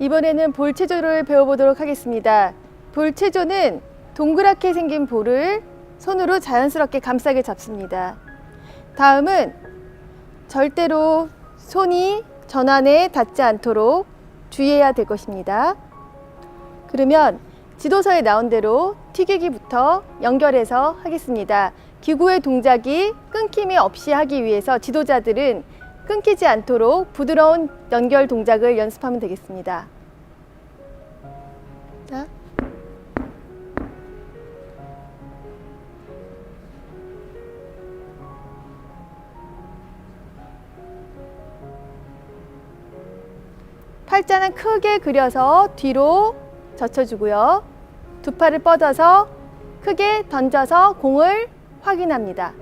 이번에는 볼 체조를 배워보도록 하겠습니다. 볼 체조는 동그랗게 생긴 볼을 손으로 자연스럽게 감싸게 잡습니다. 다음은 절대로 손이 전환에 닿지 않도록 주의해야 될 것입니다. 그러면 지도서에 나온 대로 튀기기부터 연결해서 하겠습니다. 기구의 동작이 끊김이 없이 하기 위해서 지도자들은 끊기지 않도록 부드러운 연결 동작을 연습하면 되겠습니다. 자. 팔자는 크게 그려서 뒤로 젖혀주고요. 두 팔을 뻗어서 크게 던져서 공을 확인합니다.